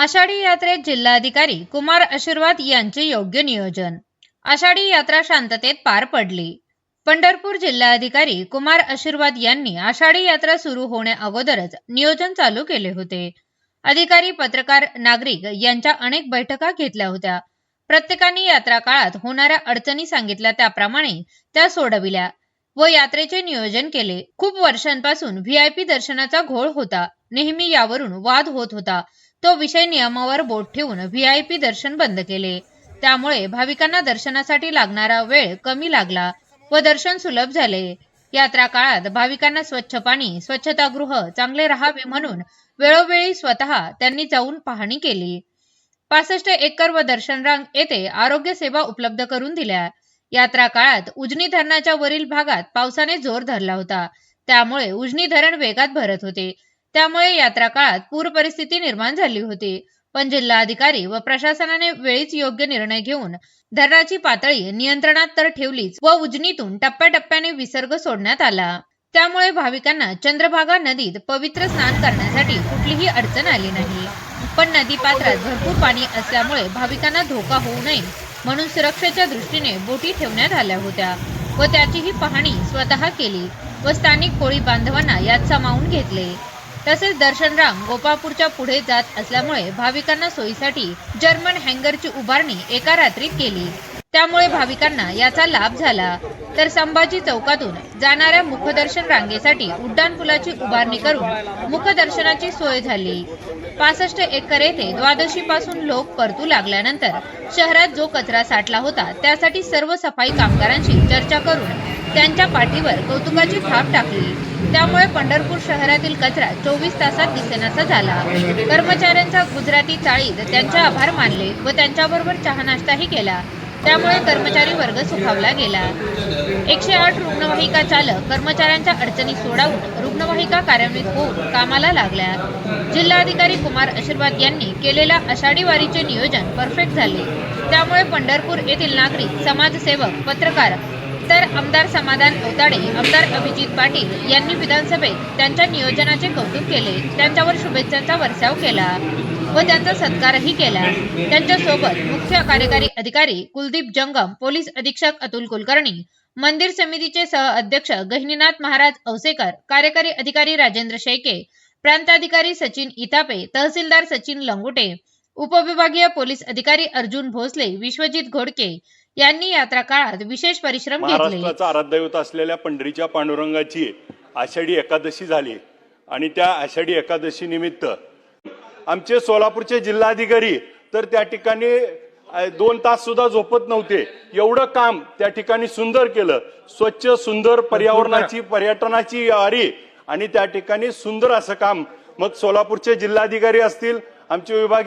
आषाढी यात्रेत जिल्हाधिकारी कुमार आशीर्वाद यांचे योग्य नियोजन. आषाढी यात्रा शांततेत पार पडली. पंढरपूर जिल्हाधिकारी कुमार आशीर्वाद यांनी आषाढी यात्रा सुरू होण्याअगोदरच नियोजन चालू केले होते. अधिकारी पत्रकार नागरिक यांच्या अनेक बैठका घेतल्या होत्या. प्रत्येकाने यात्रा काळात होणाऱ्या अडचणी सांगितल्या त्याप्रमाणे त्या सोडविल्या व यात्रेचे नियोजन केले. खूप वर्षांपासून व्हीआयपी दर्शनाचा घोळ होता. नेहमी यावरून वाद होत होता. तो विषय नियमावर बोट ठेवून व्ही आईपी दर्शन बंद केले. त्यामुळे भाविकांना दर्शनासाठी लागणारा वेळ कमी लागला व दर्शन सुलभ झाले. यात्रा काळात भाविकांना स्वच्छ पाणी स्वच्छतागृह चांगले राहावे म्हणून वेळोवेळी स्वतः त्यांनी जाऊन पाहणी केली. पासष्ट एकर व दर्शन रांग येथे आरोग्य सेवा उपलब्ध करून दिल्या. यात्रा काळात उजनी धरणाच्या वरील भागात पावसाने जोर धरला होता. त्यामुळे उजनी धरण वेगात भरत होते. त्यामुळे यात्रा काळात पूर परिस्थिती निर्माण झाली होती. पण जिल्हाधिकारी व प्रशासनाने वेळीच योग्य निर्णय घेऊन धरणाची पातळी नियंत्रणात तर ठेवलीच व उजनीतून टप्प्याटप्प्याने विसर्ग सोडण्यात आला. त्यामुळे भाविकांना चंद्रभागा नदीत पवित्र स्नान करण्यासाठी कुठलीही अडचण आली नाही. पण नदी पात्रात भरपूर पाणी असल्यामुळे भाविकांना धोका होऊ नये म्हणून सुरक्षेच्या दृष्टीने बोटी ठेवण्यात आल्या होत्या व त्याचीही पाहणी स्वतः केली व स्थानिक कोळी बांधवांना यात सामावून घेतले. तसेच दर्शनराम गोपाळपूरच्या पुढे जात असल्यामुळे भाविकांना सोयीसाठी जर्मन हँगरची उभारणी एका रात्रीत केली. त्यामुळे भाविकांना याचा लाभ झाला. तर संभाजी चौकातून जाणाऱ्या मुखदर्शन रांगेसाठी उड्डाण पुलाची उभारणी करून मुखदर्शनाची सोय झाली. पासष्ट एकर येथे द्वादशी पासून लोक परतू लागल्यानंतर शहरात जो कचरा साठला होता त्यासाठी सर्व सफाई कामगारांशी चर्चा करून त्यांच्या पाठीवर कौतुकाची थाप टाकली. त्यामुळे पंढरपूर शहरातील कचरा चोवीस तासात दिसेनासा झाला. कर्मचाऱ्यांचा गुजराती चाळीत त्यांचे आभार मानले व त्यांच्याबरोबर चहा नाश्ताही केला. त्यामुळे कर्मचारी वर्ग सुखावला गेला. एकशे आठ रुग्णवाहिका चालक कर्मचाऱ्यांच्या अडचणी सोडावून रुग्णवाहिका कार्यान्वित होऊन कामाला लागल्या. जिल्हाधिकारी कुमार आशीर्वाद यांनी केलेल्या आषाढी वारीचे नियोजन परफेक्ट झाले. त्यामुळे पंढरपूर येथील नागरिक समाजसेवक पत्रकार तर आमदार समाधान अवताडे आमदार अभिजित पाटील यांनी विधानसभेत त्यांच्या नियोजनाचे कौतुक केले. त्यांच्यावर शुभेच्छांचा वर्षाव केला व त्यांचा सत्कारही केला. त्यांच्यासोबत मुख्य कार्यकारी अधिकारी कुलदीप जंगम पोलीस अधीक्षक अतुल कुलकर्णी मंदिर समितीचे सह अध्यक्ष गहिनीनाथ महाराज औसेकर कार्यकारी अधिकारी राजेंद्र शेके प्रांताधिकारी सचिन इतापे तहसीलदार सचिन लंगुटे उपविभागीय पोलीस अधिकारी अर्जुन भोसले विश्वजित घोडके यांनी यात्रा काळात विशेष परिश्रम घेतले महाराष्ट्राचा आराध्यदैवत असलेल्या पंढरीच्या पांडुरंगाची आषाढी एकादशी झाली आणि त्या आषाढी एकादशी निमित्त आमचे सोलापूरचे जिल्हाधिकारी तर त्या ठिकाणी अ, दोन तास सुद्धा झोपत नव्हते. एवढं काम त्या ठिकाणी सुंदर केलं. स्वच्छ सुंदर पर्यावरणाची पर्यटनाची वारी आणि त्या ठिकाणी सुंदर असं काम. मग सोलापूरचे जिल्हाधिकारी असतील आमचे विभाग